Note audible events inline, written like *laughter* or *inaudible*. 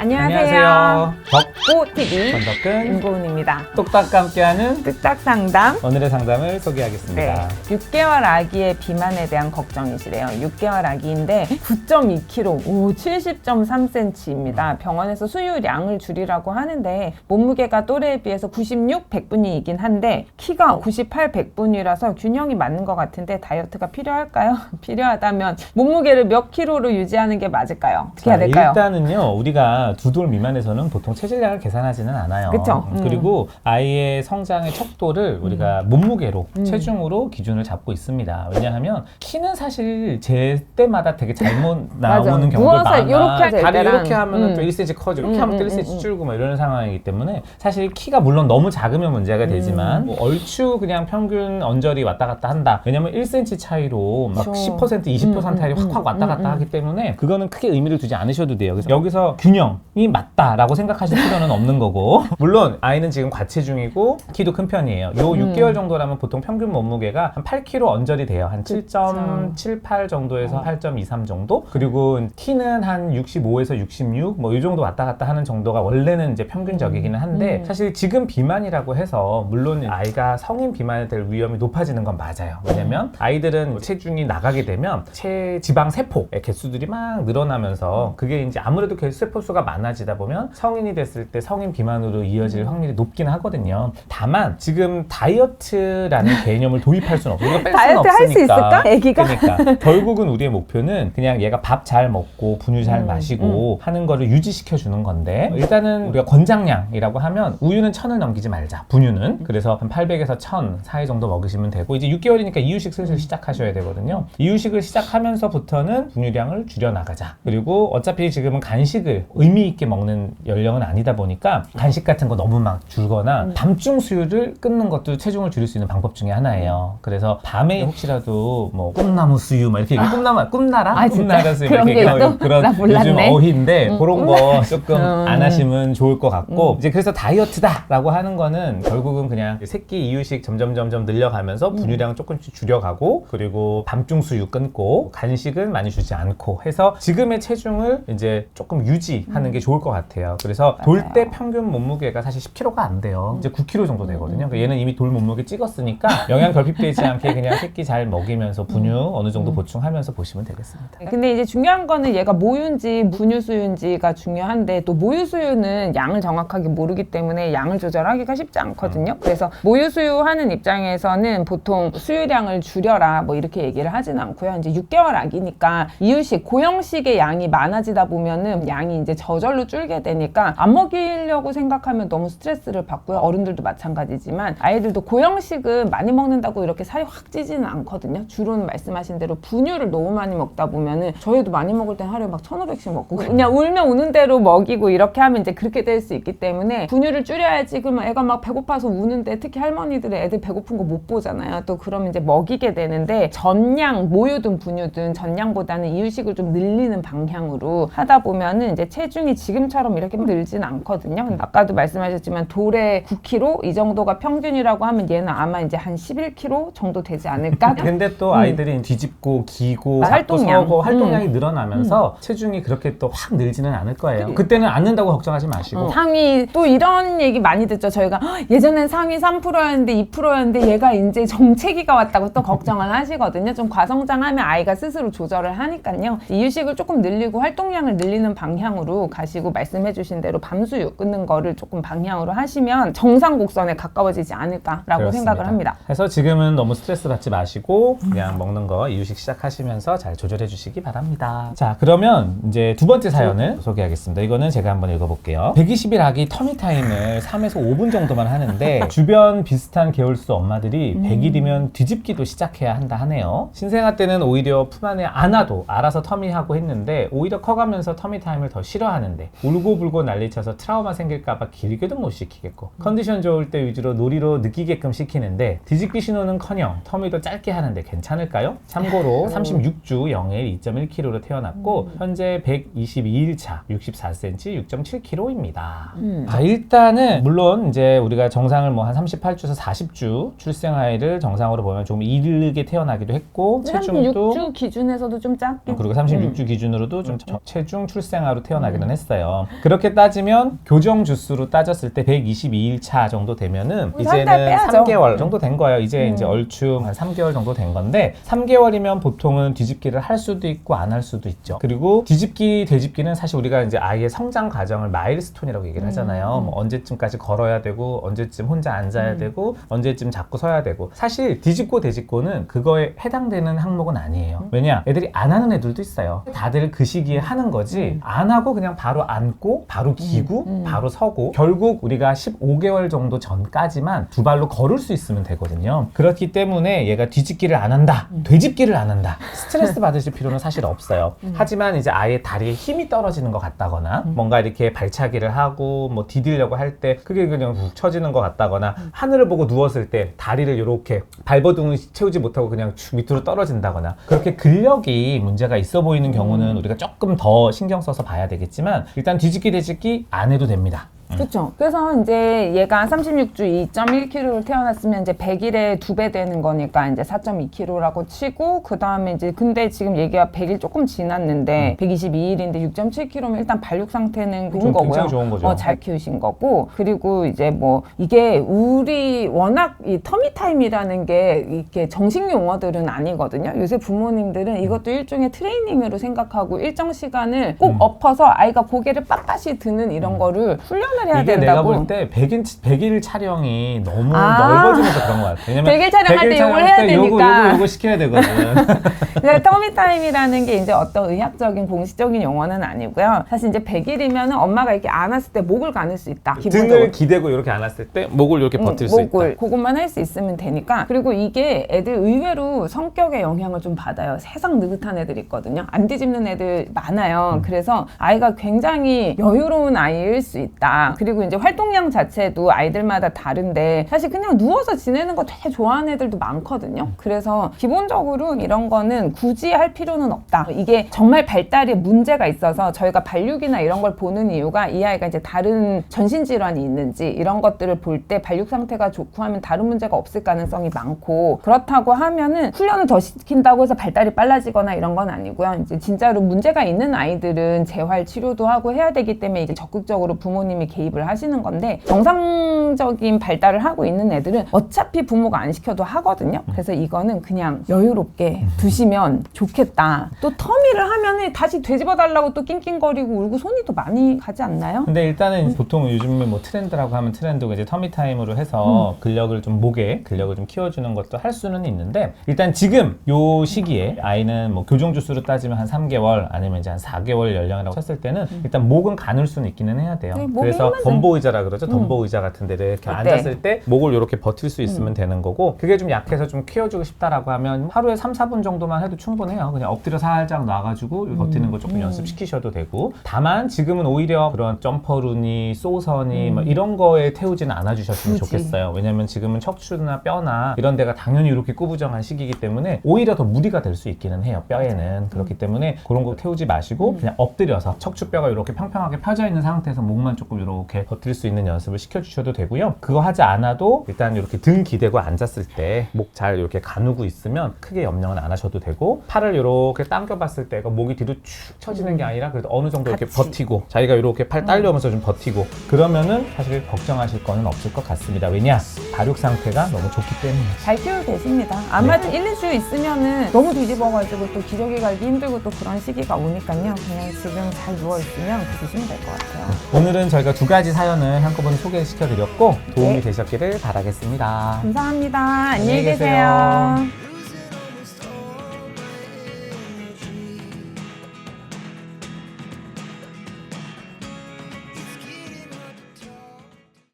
안녕하세요. 덕 꼬TV 전덕근 임고은입니다. 똑딱과 함께하는 뚝딱 상담. 오늘의 상담을 네. 소개하겠습니다. 6개월 아기의 비만에 대한 걱정이시래요. 6개월 아기인데 9.2kg, 오, 70.3cm입니다. 병원에서 수유량을 줄이라고 하는데 몸무게가 또래에 비해서 96, 100분위이긴 한데 키가 98, 100분이라서 균형이 맞는 것 같은데 다이어트가 필요할까요? *laughs* 필요하다면 몸무게를 몇 킬로로 유지하는 게 맞을까요? 어떻게 해야 자, 될까요? 일단은요, 우리가 두 돌 미만에서는 보통 체질량을 계산하지는 않아요. 그쵸? 음, 음. 그리고 아이의 성장의 척도를 우리가 몸무게로, 음. 체중으로 기준을 잡고 있습니다. 왜냐하면 키는 사실 제 때마다 되게 잘못 *laughs* 맞아. 나오는 경우가 누워서 많아. 이렇게 될 다리 이렇게 하면 음. 또 1cm 커지고, 이렇게 음, 하면 또 음, 1cm 음, 줄고 뭐 이런 상황이기 때문에 사실 키가 물론 너무 작으면 문제가 음. 되지만 뭐 얼추 그냥 평균 언저리 왔다 갔다 한다. 왜냐면 1cm 차이로 막 그쵸. 10% 20% 음, 차이로 음, 확확 왔다 음, 갔다 음. 하기 때문에 그거는 크게 의미를 두지 않으셔도 돼요. 그래서 여기서 균형 이 맞다라고 생각하실 필요는 없는 거고 *laughs* 물론 아이는 지금 과체중이고 키도 큰 편이에요. 요 음. 6개월 정도라면 보통 평균 몸무게가 한 8kg 언저리 돼요. 한 그쵸. 7.78 정도에서 어. 8.23 정도. 그리고 키는 한 65에서 66 뭐 이 정도 왔다 갔다 하는 정도가 원래는 이제 평균적이기는 한데 음. 사실 지금 비만이라고 해서 물론 아이가 성인 비만이 될 위험이 높아지는 건 맞아요. 왜냐면 아이들은 체중이 나가게 되면 체지방 세포의 개수들이 막 늘어나면서 그게 이제 아무래도 그 세포 수가 많아지다 보면 성인이 됐을 때 성인 비만으로 이어질 확률이 높긴 하거든요. 다만 지금 다이어트라는 *laughs* 개념을 도입할 수는 없어요. 이거 뺄 수는 다이어트 할수 없으니까. 있을까? 애기가? 그러니까 결국은 우리의 목표는 그냥 얘가 밥 잘 먹고 분유 잘 음, 마시고 하는 거를 유지시켜 주는 건데 일단은 우리가 권장량이라고 하면 우유는 천을 넘기지 말자 분유는 그래서 한 800에서 1000 사이 정도 먹으시면 되고 이제 6개월이니까 이유식 슬슬 시작하셔야 되거든요 이유식을 시작하면서부터는 분유량을 줄여 나가자 그리고 어차피 지금은 간식을 의미 있게 먹는 연령은 아니다 보니까 간식 같은 거 너무 막 줄거나 음. 밤중 수유를 끊는 것도 체중을 줄일 수 있는 방법 중에 하나예요 그래서 밤에 혹시라도 뭐 꿈나무 수유 막 이렇게 얘기- 꿈나무 꿈나라 아, 진짜? 꿈나라 수유 그런 이렇게 게 얘기하고 있어? 그런 나 몰랐네. 요즘 어휘인데 음, 그런 거 조금 음. 안 하시면 좋을 것 같고 이제 그래서 다이어트다라고 하는 거는 결국은 그냥 새끼 이유식 점점 점점 늘려가면서 분유량 조금씩 줄여가고 그리고 밤중 수유 끊고 간식은 많이 주지 않고 해서 지금의 체중을 이제 조금 유지하는 게 좋을 것 같아요. 그래서 돌. 때 평균 몸무게가 사실 10kg가 안 돼요. 이제 9kg 정도 되거든요. 그러니까 얘는 이미 돌 몸무게 찍었으니까 *laughs* 영양 결핍되지 않게 그냥 새끼 잘 먹이면서 분유 어느 정도 보충하면서 보시면 되겠습니다. 근데 이제 중요한 거는 얘가 모유인지 분유 수유인지가 중요한데 또 모유 수유는 양을 정확하게 모르기 때문에 양을 조절하기가 쉽지 않거든요. 그래서 모유 수유 하는 입장에서는 보통 수유량을 줄여라 뭐 이렇게 얘기를 하진 않고요. 이제 6개월 아기니까 이유식 고형식의 양이 많아지다 보면은 양이 이제 저 절로 줄게 되니까 안 먹이려고 생각하면 너무 스트레스를 받고요. 어른들도 마찬가지지만 아이들도 고형식은 많이 먹는다고 이렇게 살이 확 찌지는 않거든요. 주로는 말씀하신 대로 분유를 너무 많이 먹다 보면은 저희도 많이 먹을 땐 하루에 막 1,500씩 먹고 그냥 울면 우는 대로 먹이고 이렇게 하면 이제 그렇게 될 수 있기 때문에 분유를 줄여야지 그러면 애가 막 배고파서 우는데 특히 할머니들은 애들 배고픈 거 못 보잖아요. 또 그러면 이제 먹이게 되는데 전량 모유든 분유든 전량보다는 이유식을 좀 늘리는 방향으로 하다 보면은 이제 체중 이 지금처럼 이렇게 늘진 않거든요. 근데 아까도 말씀하셨지만 돌에 9kg 이 정도가 평균이라고 하면 얘는 아마 이제 한 11kg 정도 되지 않을까? *laughs* 근데 또 아이들이 뒤집고 기고 아, 활동량. 서고 활동량이 음. 늘어나면서 체중이 그렇게 또 확 늘지는 않을 거예요. 그때는 안 는다고 걱정하지 마시고 어. 상위 또 이런 얘기 많이 듣죠. 저희가 "헉, 예전엔 상위 3%였는데 2%였는데 얘가 이제 정체기가 왔다고 또 걱정을 하시거든요. 좀 과성장하면 아이가 스스로 조절을 하니까요. 이유식을 조금 늘리고 활동량을 늘리는 방향으로 가시고 말씀해 주신 대로 밤수유 끊는 거를 조금 방향으로 하시면 정상 곡선에 가까워지지 않을까라고 그렇습니다. 생각을 합니다. 그래서 지금은 너무 스트레스 받지 마시고 그냥 먹는 거 이유식 시작하시면서 잘 조절해 주시기 바랍니다. 자 그러면 이제 두 번째 사연을 소개하겠습니다. 이거는 제가 한번 읽어볼게요. 120일 아기 터미 타임을 3에서 5분 정도만 하는데 *laughs* 주변 비슷한 계열수 엄마들이 100일이면 뒤집기도 시작해야 한다 하네요. 신생아 때는 오히려 품 안에 안아도 알아서 터미하고 했는데 오히려 커가면서 터미 타임을 더 싫어 하는데 울고불고 난리쳐서 트라우마 생길까봐 길게도 못 시키겠고 컨디션 좋을 때 위주로 놀이로 느끼게끔 시키는데 뒤집기 신호는커녕 터미도 짧게 하는데 괜찮을까요? 참고로 36주 0일 2.1kg로 태어났고 현재 122일차 64cm 6.7kg입니다. 음. 아, 일단은 물론 이제 우리가 정상을 뭐 한 38주에서 40주 출생아이를 정상으로 보면 조금 이르게 태어나기도 했고 체중도 36주 기준에서도 좀 작게 그리고 36주 기준으로도 좀 저- 체중 출생아로 태어나기는 얘기를 했어요. 그렇게 따지면 교정 주수로 따졌을 때 122일 차 정도 되면은 한달 이제는 빼야죠. 3개월 정도 된 거예요. 이제 음. 이제 얼추 한 3개월 정도 된 건데 3개월이면 보통은 뒤집기를 할 수도 있고 안 할 수도 있죠. 그리고 뒤집기 되집기는 사실 우리가 이제 아이의 성장 과정을 마일스톤이라고 얘기를 하잖아요. 음. 뭐 언제쯤까지 걸어야 되고 언제쯤 혼자 앉아야 음. 되고 언제쯤 자꾸 서야 되고 사실 뒤집고 되집고는 그거에 해당되는 항목은 아니에요. 음. 왜냐 애들이 안 하는 애들도 있어요. 다들 그 시기에 하는 거지 안 하고 그냥 바로 앉고 바로 기고 음. 바로 서고 결국 우리가 15개월 정도 전까지만 두 발로 걸을 수 있으면 되거든요. 그렇기 때문에 얘가 뒤집기를 안 한다, 되집기를 안 한다. *laughs* 스트레스 받으실 필요는 사실 없어요. 하지만 이제 아예 다리에 힘이 떨어지는 것 같다거나 뭔가 이렇게 발차기를 하고 뭐 디디려고 할 때 그게 그냥 훅 처지는 것 같다거나 하늘을 보고 누웠을 때 다리를 이렇게 발버둥을 채우지 못하고 그냥 쭉 밑으로 떨어진다거나 그렇게 근력이 문제가 있어 보이는 경우는 우리가 조금 더 신경 써서 봐야 되겠지만 일단 뒤집기 되집기 안 해도 됩니다. 그렇죠. 그래서 이제 얘가 36주 2.1kg를 태어났으면 이제 100일에 두 배 되는 거니까 이제 4.2kg라고 치고 그 다음에 이제 근데 지금 얘기가 100일 조금 지났는데 122일인데 6.7kg면 일단 발육 상태는 좋은 좀 거고요. 굉장히 좋은 거죠. 어, 잘 키우신 거고 그리고 이제 뭐 이게 우리 워낙 이 터미 타임이라는 게 이렇게 정식 용어들은 아니거든요. 요새 부모님들은 이것도 일종의 트레이닝으로 생각하고 일정 시간을 꼭 음. 엎어서 아이가 고개를 빳빳이 드는 이런 거를 훈련 을 해야 이게 내가 된다고. 볼때 100일, 100일 촬영이 너무 아. 넓어지면서 그런 것 같아. 왜냐면 100일 촬영할 때 요걸 해야 때 요거, 되니까. 요거, 요거 시켜야 되거든. *laughs* 근데 터미 타임이라는 게 이제 어떤 의학적인 공식적인 용어는 아니고요. 사실 이제 100일이면 엄마가 이렇게 안았을 때 목을 가눌 수 있다. 기본적으로. 등을 기대고 이렇게 안았을 때 목을 이렇게 버틸 응, 수 목을 있다. 그것만 할 수 있으면 되니까 그리고 이게 애들 의외로 성격에 영향을 좀 받아요 세상 느긋한 애들 있거든요 안 뒤집는 애들 많아요 음. 그래서 아이가 굉장히 여유로운 아이일 수 있다 그리고 이제 활동량 자체도 아이들마다 다른데 사실 그냥 누워서 지내는 거 되게 좋아하는 애들도 많거든요 그래서 기본적으로 이런 거는 굳이 할 필요는 없다 이게 정말 발달에 문제가 있어서 저희가 발육이나 이런 걸 보는 이유가 이 아이가 이제 다른 전신 질환이 있는지 이런 것들을 볼 때 발육 상태가 좋고 하면 다른 문제가 없을 가능성이 많고 그렇다고 하면은 훈련을 더 시킨다고 해서 발달이 빨라지거나 이런 건 아니고요. 이제 진짜로 문제가 있는 아이들은 재활 치료도 하고 해야 되기 때문에 이제 적극적으로 부모님이 개입을 하시는 건데 정상적인 발달을 하고 있는 애들은 어차피 부모가 안 시켜도 하거든요. 그래서 이거는 그냥 여유롭게 두시면 좋겠다. 또 터미를 하면은 다시 되집어 달라고 또 낑낑거리고 울고 손이 또 많이 가지 않나요? 근데 일단은 보통 요즘에 뭐 트렌드라고 하면 트렌드고 이제 터미 타임으로 해서 근력을 좀 목에 근력을 좀 키워주는 것도 할 수는 있는데 일단 지금 요 시기에 아이는 뭐 교정 주수로 따지면 한 3개월 아니면 이제 한 4개월 연령이라고 쳤을 때는 일단 목은 가눌 수는 있기는 해야 돼요. 네, 그래서 덤보 의자라 그러죠. 덤보 의자 같은 데를 이렇게 네. 앉았을 때 목을 이렇게 버틸 수 있으면 되는 거고 그게 좀 약해서 좀 키워주고 싶다라고 하면 하루에 3, 4분 정도만 해도 충분해요. 그냥 엎드려 살짝 놔가지고 버티는 거 조금 연습시키셔도 되고 다만 지금은 오히려 그런 점퍼루니 소선이 뭐 이런 거에 태우지는 않아 주셨으면 굳이. 좋겠어요. 왜냐면 지금은 척추나 뼈나 이런 데가 당연히 이렇게 꾸부정한 시기이기 때문에 오히려 더 무리가 될 수 있기는 해요. 뼈에는 그렇기 때문에 그런 거 태우지 마시고 그냥 엎드려서 척추뼈가 이렇게 평평하게 펴져 있는 상태에서 목만 조금 이렇게 버틸 수 있는 연습을 시켜주셔도 되고요. 그거 하지 않아도 일단 이렇게 등 기대고 앉았을 때 목 잘 이렇게 가누고 있으면 크게 염려는 안 하셔도 되고 팔을 이렇게 당겨봤을 때가 목이 뒤로 축 처지는 게 아니라 그래도 어느 정도 이렇게 같이. 버티고 자기가 이렇게 팔 딸려오면서 좀 버티고 그러면은 사실 걱정하실 거는 없을 것 같습니다. 왜냐 발육 상태가 너무 좋기 때문에. 잘 키우고 계십니다. 아마 1, 2주 있으면은 너무 뒤집어가지고 또 기저귀 갈기 힘들고 또 그런 시기가 오니까요. 그냥 지금 잘 누워있으면 드시면 될 것 같아요. 오늘은 저희가 두 가지 사연을 한꺼번에 소개시켜 드렸고 도움이 네. 되셨기를 바라겠습니다. 감사합니다. 안녕히. 계세요.